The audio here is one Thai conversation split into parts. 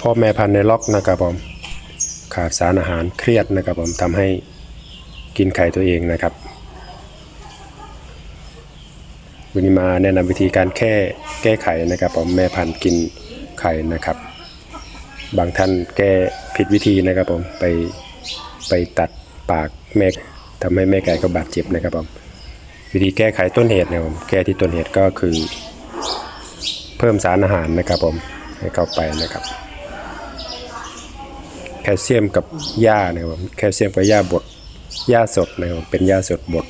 พ่อแม่พันธุ์ในล็อกนะครับผมขาดสารอาหารเครียดนะครับผมทำให้กินไข่ตัวเองนะครับวันนี้มาแนะนำวิธีการแค่แก้ไขนะครับผมแม่พันธุ์กินไข่นะครับ บางท่านแก้ผิดวิธีนะครับผมไปไปตัดปากแม่ทำให้แม่ไก่ก็บาดเจ็บนะครับผมวิธีแก้ไขต้นเหตุนะครับผมแก้ที่ต้นเหตุก็คือ เพิ่มสารอาหารนะครับผมให้เข้าไปนะครับ คลเซียมกับหญ้านะครับผมแคลเซียมกับหญ้าบดหญ้าสดนะครับเป็นหญ้าสดบด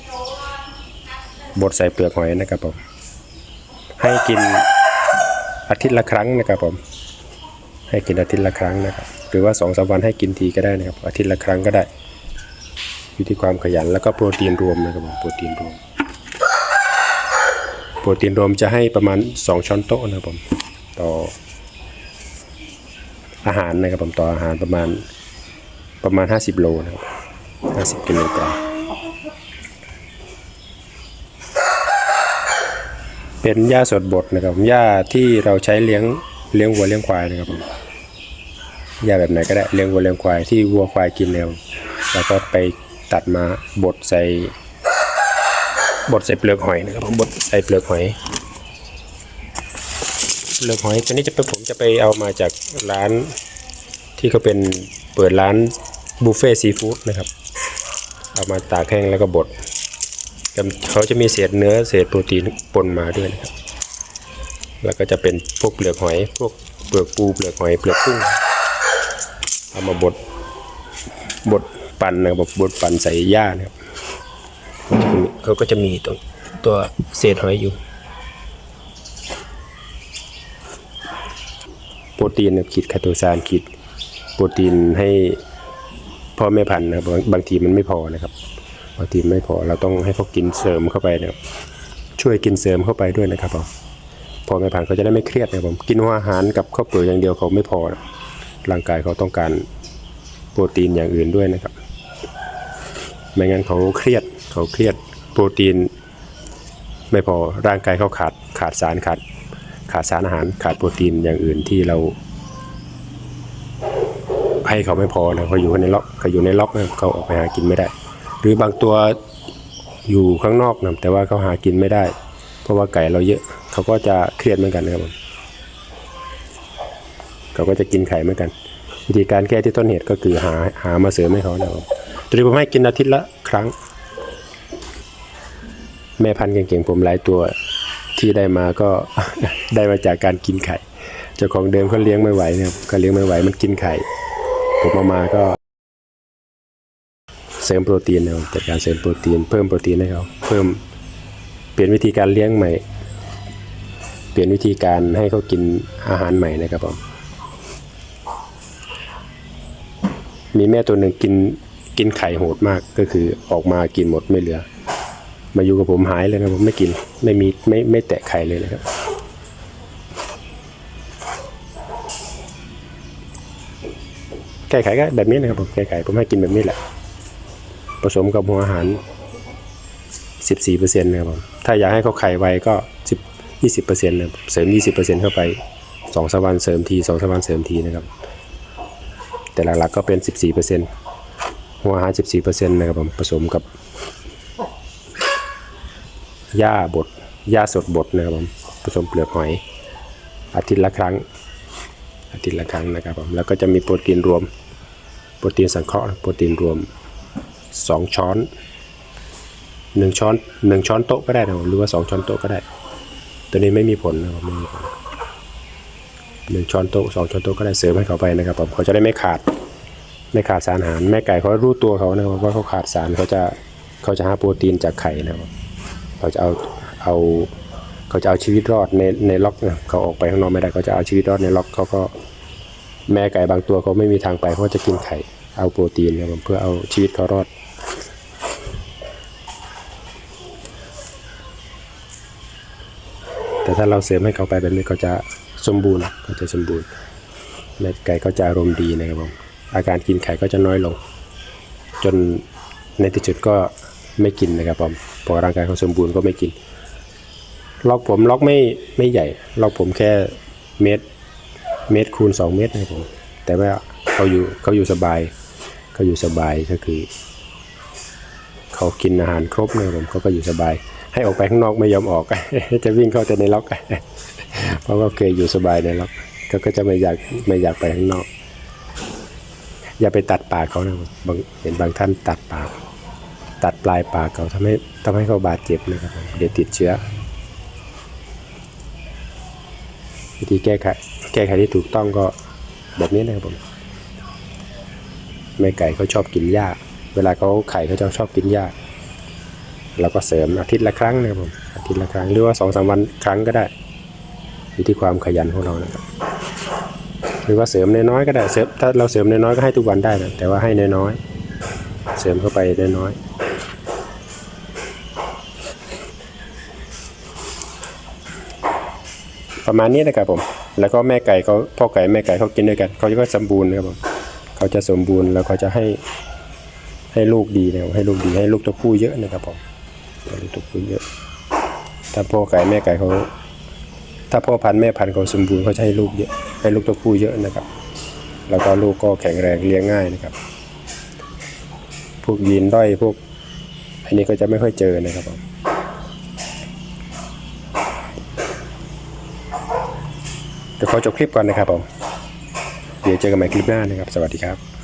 บดใส่เปลือกหอยนะครับผมให้กินอาทิตย์ละครั้งนะครับผมให้กินอาทิตย์ละครั้งนะครับหรือว่าสองสามวันให้กินทีก็ได้นะครับอาทิตย์ละครั้งก็ได้ อยู่ที่ความขยันแล้วก็โปรตีนรวมนะครับผมโปรตีนรวม โปรตีนรวมจะให้ประมาณ 2 ช้อนโต๊ะนะครับผมต่อ อาหารนะครับผมต่ออาหารประมาณประมาณ 50 โลนะครับ 50กิโลกรัมเป็นหญ้าสดบดนะครับผมหญ้าที่เราใช้เลี้ยงเลี้ยงวัวเลี้ยงควายนะครับผมหญ้าแบบไหนก็ได้เลี้ยงวัวเลี้ยงควายที่วัวควายกินแล้วแล้วก็ไปตัดมาบดใส่บดใส่เปลือกหอยนะครับผมบดใส่เปลือกหอย เปลือกหอยตัวนี้จะเป็นผมจะไปเอามาจากร้านที่เขาเป็นเปิดร้านบุฟเฟ่ซีฟู้ดนะครับ เอามาตากแห้งแล้วก็บดเขาจะมีเศษเนื้อเศษโปรตีนปนมาด้วยนะครับ แล้วก็จะเป็นพวกเปลือกหอย พวกเปลือกปูเปลือกหอยเปลือกกุ้งเอามาบดบดปั่นนะครับบดปั่นใส่หญ้านะครับเขาก็จะมีตรงตัวเศษหอยอยู่ โปรตีนนะครับขีดคาโตซานขีดโปรตีนให้พ่อแม่พันธุ์นะครับบางบางทีมันไม่พอนะครับบางทีไม่พอเราต้องให้เขากินเสริมเข้าไปนะครับช่วยกินเสริมเข้าไปด้วยนะครับผมพ่อแม่พันธุ์เขาจะได้ไม่เครียดนะครับผมกินอาหารกับข้าวเปลือกอย่างเดียวเขาไม่พอนะร่างกายเขาต้องการโปรตีนอย่างอื่นด้วยนะครับ ไม่งั้นเขาเครียดเขาเครียดโปรตีน ไม่พอร่างกายเขาขาดขาดสารขาด ขาดสารอาหารขาดโปรตีนอย่างอื่นที่เรา ให้เขาไม่พอนะเขาอยู่ในล็อกเขาอยู่ในล็อกนะเขาออกไปหากินไม่ได้ หรือบางตัวอยู่ข้างนอกนะแต่ว่าเขาหากินไม่ได้ เพราะว่าไก่เราเยอะเขาก็จะเครียดเหมือนกันนะครับผมเขาก็จะกินไข่เหมือนกัน วิธีการแก้ที่ต้นเหตุก็คือหาหามาเสริมให้เขานะครับตัวนี้ผมให้กินอาทิตย์ละครั้ง แม่พันธุ์เก่งๆผมหลายตัว ที่ได้มาก็ได้มาจากการกินไข่ เจ้าของเดิมเขาเลี้ยงไม่ไหวนะครับก็เลี้ยงไม่ไหวมันกินไข่ ผมเอามาก็ เสริมโปรตีนนะครับจัดการเสริมโปรตีน เพิ่มโปรตีนให้เขาเพิ่มเปลี่ยนวิธีการเลี้ยงใหม่ เปลี่ยนวิธีการให้เขากินอาหารใหม่นะครับผมมีแม่ตัวหนึ่งกินกินไข่โหดมากก็คือออกมากินหมดไม่เหลือ มาอยู่กับผมหายเลยนะผมไม่กิน ไม่มีไม่ไม่แตะไข่เลยนะครับแก้ไขก็แบบนี้นะครับผมแก้ไขผมให้กินแบบนี้แหละ ผสมกับหัวอาหาร 14%นะครับผมถ้าอยากให้เขาไข่ไวก็ 10 20%นะครับเสริม 20%เข้าไป2สัปดาห์เสริมที2สัปดาห์เสริมทีนะครับ แต่หลักๆก็เป็น 14%หัวอาหาร 14%นะครับผมผสมกับ หญ้าบดหญ้าสดบดนะครับผมผสมเปลือกหอย อาทิตย์ละครั้ง อาทิตย์ละครั้งนะครับผมแล้วก็จะมีโปรตีนรวม โปรตีนสังเคราะห์โปรตีนรวม 2 ช้อน 1 ช้อน 1 ช้อนโต๊ะก็ได้นะครับหรือว่า 2 ช้อนโต๊ะก็ได้ ตัวนี้ไม่มีผลนะครับไม่มีผลหนึ่งช้อนโต๊ะสองช้อนโต๊ะก็ได้เสริมให้เขาไปนะครับผมเขาจะได้ไม่ขาดไม่ขาดสารอาหารแม่ไก่เขารู้ตัวเขานะครับว่าเขาขาดสารเขาจะเขาจะหาโปรตีนจากไข่นะครับ เขาจะเอาเอาเขาจะเอาชีวิตรอดในในล็อกนะเขาออกไปข้างนอกไม่ได้เขาจะเอาชีวิตรอดในล็อกเขาก็แม่ไก่บางตัวเขาไม่มีทางไปเขาจะกินไข่เอาโปรตีนครับเพื่อเอาชีวิตเขารอดแต่ถ้าเราเสริมให้เขาไปแบบนี้เขาจะสมบูรณ์เขาจะสมบูรณ์แม่ไก่ก็จะอารมณ์ดีนะครับผมอาการกินไข่ก็จะน้อยลง จนในที่สุดก็ไม่กินนะครับผม พอร่างกายเขาสมบูรณ์ก็ไม่กิน ล็อกผมล็อกไม่ไม่ใหญ่ ล็อกผมแค่เมตรเมตรคูณ2เมตรนะผมแต่ว่าเขาอยู่เขาอยู่สบายเขาอยู่สบายก็คือ เขากินอาหารครบนะผมเขาก็อยู่สบาย ให้ออกไปข้างนอกไม่ยอมออก จะวิ่งเข้าแต่ในล็อก เพราะว่าเคยอยู่สบายในล็อกเขาก็จะไม่อยากไม่อยากไปข้างนอก อย่าไปตัดปากเขานะบางเห็นบางท่านตัดปาก ตัดปลายปากเขาทำให้ทำให้เขาบาดเจ็บนะครับผมเดี๋ยวติดเชื้อ วิธีแก้ไขแก้ไขที่ถูกต้องก็แบบนี้นะครับผมแม่ไก่เขาชอบกินหญ้า เวลาเขาไข่เขาจะชอบกินหญ้าเราก็เสริมอาทิตย์ละครั้งนะครับผมอาทิตย์ละครั้งหรือว่าสองสามวันครั้งก็ได้อยู่ที่ความขยันของเรานะครับหรือว่าเสริมน้อยๆก็ได้เสริมถ้าเราเสริมน้อยๆก็ให้ทุกวันได้นะแต่ว่าให้น้อยๆเสริมเข้าไปน้อยๆ ประมาณนี้นะครับผม แล้วก็แม่ไก่เขาพ่อไก่แม่ไก่เขากินด้วยกันเขาก็สมบูรณ์นะครับผมเขาจะสมบูรณ์แล้วเขาจะให้ให้ลูกดีนะครับให้ลูกดีให้ลูกตัวผู้เยอะนะครับผมให้ลูกตัวผู้เยอะ ถ้าพ่อไก่แม่ไก่เขาถ้าพ่อพันธุ์แม่พันธุ์เขาสมบูรณ์เขาจะให้ลูกเยอะให้ลูกตัวผู้เยอะนะครับ แล้วก็ลูกก็แข็งแรงเลี้ยงง่ายนะครับ พวกยีนด้อยพวก อันนี้ก็จะไม่ค่อยเจอนะครับผม เดี๋ยวขอจบคลิปก่อนนะครับผม เดี๋ยวเจอกันใหม่คลิปหน้านะครับ สวัสดีครับ